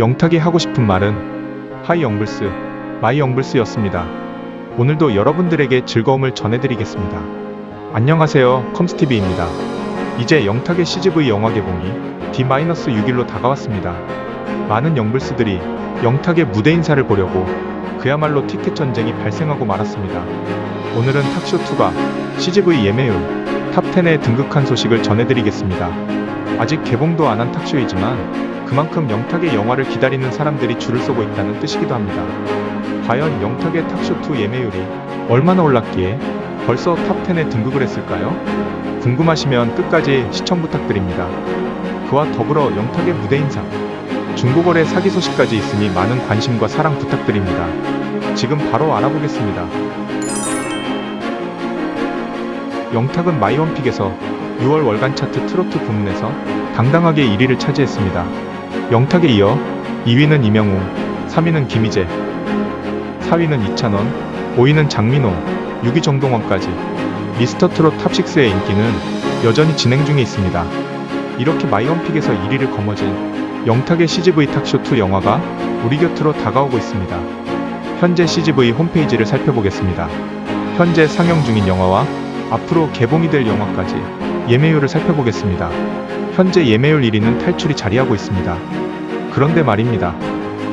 영탁이 하고 싶은 말은 하이 영블스, 마이 영블스였습니다. 오늘도 여러분들에게 즐거움을 전해드리겠습니다. 안녕하세요, 컴스티비입니다. 이제 영탁의 CGV 영화 개봉이 D-6일로 다가왔습니다. 많은 영블스들이 영탁의 무대 인사를 보려고 그야말로 티켓 전쟁이 발생하고 말았습니다. 오늘은 탁쇼2가 CGV 예매율 탑10에 등극한 소식을 전해드리겠습니다. 아직 개봉도 안 한 탁쇼이지만 그만큼 영탁의 영화를 기다리는 사람들이 줄을 서고 있다는 뜻이기도 합니다. 과연 영탁의 탁쇼2 예매율이 얼마나 올랐기에 벌써 탑10에 등극을 했을까요? 궁금하시면 끝까지 시청 부탁드립니다. 그와 더불어 영탁의 무대 인사, 중고거래 사기 소식까지 있으니 많은 관심과 사랑 부탁드립니다. 지금 바로 알아보겠습니다. 영탁은 마이원픽에서 6월 월간 차트 트로트 부문에서 당당하게 1위를 차지했습니다. 영탁에 이어 2위는 이명웅, 3위는 김희재, 4위는 이찬원, 5위는 장민호, 6위 정동원까지 미스터 트롯 탑6의 인기는 여전히 진행 중에 있습니다. 이렇게 마이원픽에서 1위를 거머쥔 영탁의 CGV 탁쇼2 영화가 우리 곁으로 다가오고 있습니다. 현재 CGV 홈페이지를 살펴보겠습니다. 현재 상영 중인 영화와 앞으로 개봉이 될 영화까지 예매율을 살펴보겠습니다. 현재 예매율 1위는 탈출이 자리하고 있습니다. 그런데 말입니다.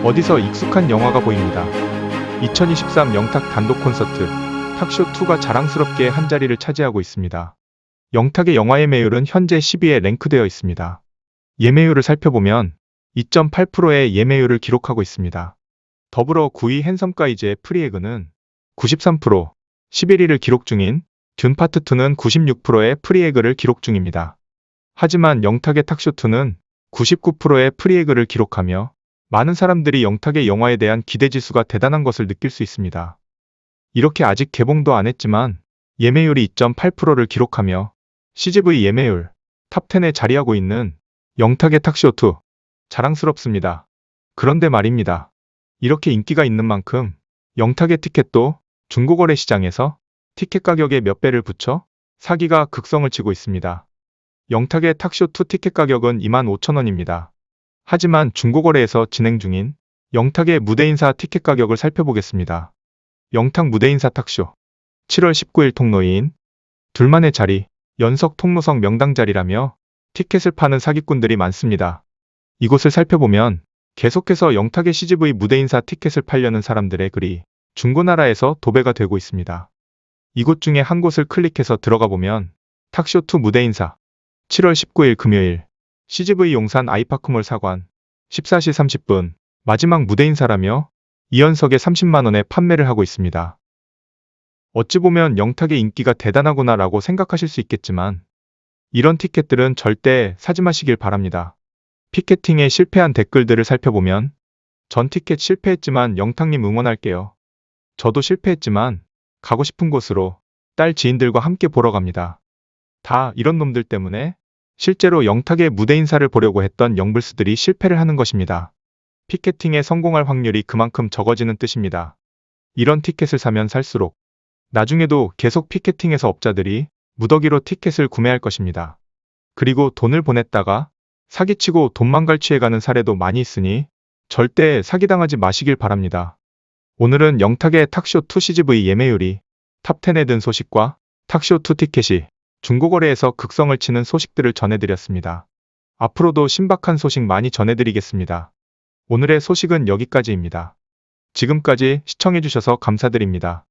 어디서 익숙한 영화가 보입니다. 2023 영탁 단독 콘서트 탁쇼2가 자랑스럽게 한 자리를 차지하고 있습니다. 영탁의 영화 예매율은 현재 10위에 랭크되어 있습니다. 예매율을 살펴보면 2.8%의 예매율을 기록하고 있습니다. 더불어 9위 핸섬가이즈의 프리에그는 93%, 11위를 기록 중인 듄 파트 2는 96%의 프리에그를 기록 중입니다. 하지만 영탁의 탁쇼2는 99%의 프리에그를 기록하며 많은 사람들이 영탁의 영화에 대한 기대 지수가 대단한 것을 느낄 수 있습니다. 이렇게 아직 개봉도 안 했지만 예매율이 2.8%를 기록하며 CGV 예매율 탑10에 자리하고 있는 영탁의 탁쇼2 자랑스럽습니다. 그런데 말입니다. 이렇게 인기가 있는 만큼 영탁의 티켓도 중고거래 시장에서 티켓 가격에 몇 배를 붙여 사기가 극성을 치고 있습니다. 영탁의 탁쇼2 티켓 가격은 25,000원입니다. 하지만 중고거래에서 진행 중인 영탁의 무대 인사 티켓 가격을 살펴보겠습니다. 영탁 무대 인사 탁쇼 7월 19일 통로인 둘만의 자리 연석 통로석 명당 자리라며 티켓을 파는 사기꾼들이 많습니다. 이곳을 살펴보면 계속해서 영탁의 CGV 무대 인사 티켓을 팔려는 사람들의 글이 중고나라에서 도배가 되고 있습니다. 이곳 중에 한 곳을 클릭해서 들어가 보면 탁쇼2 무대 인사 7월 19일 금요일 CGV 용산 아이파크몰 사관 14시 30분 마지막 무대 인사라며 이연석에 30만원에 판매를 하고 있습니다. 어찌 보면 영탁의 인기가 대단하구나 라고 생각하실 수 있겠지만 이런 티켓들은 절대 사지 마시길 바랍니다. 피켓팅에 실패한 댓글들을 살펴보면 전 티켓 실패했지만 영탁님 응원할게요. 저도 실패했지만 가고 싶은 곳으로 딸 지인들과 함께 보러 갑니다. 다 이런 놈들 때문에 실제로 영탁의 무대 인사를 보려고 했던 영블스들이 실패를 하는 것입니다. 피켓팅에 성공할 확률이 그만큼 적어지는 뜻입니다. 이런 티켓을 사면 살수록 나중에도 계속 피켓팅에서 업자들이 무더기로 티켓을 구매할 것입니다. 그리고 돈을 보냈다가 사기치고 돈만 갈취해가는 사례도 많이 있으니 절대 사기당하지 마시길 바랍니다. 오늘은 영탁의 탁쇼2 CGV 예매율이 탑10에 든 소식과 탁쇼2 티켓이 중고거래에서 극성을 치는 소식들을 전해드렸습니다. 앞으로도 신박한 소식 많이 전해드리겠습니다. 오늘의 소식은 여기까지입니다. 지금까지 시청해주셔서 감사드립니다.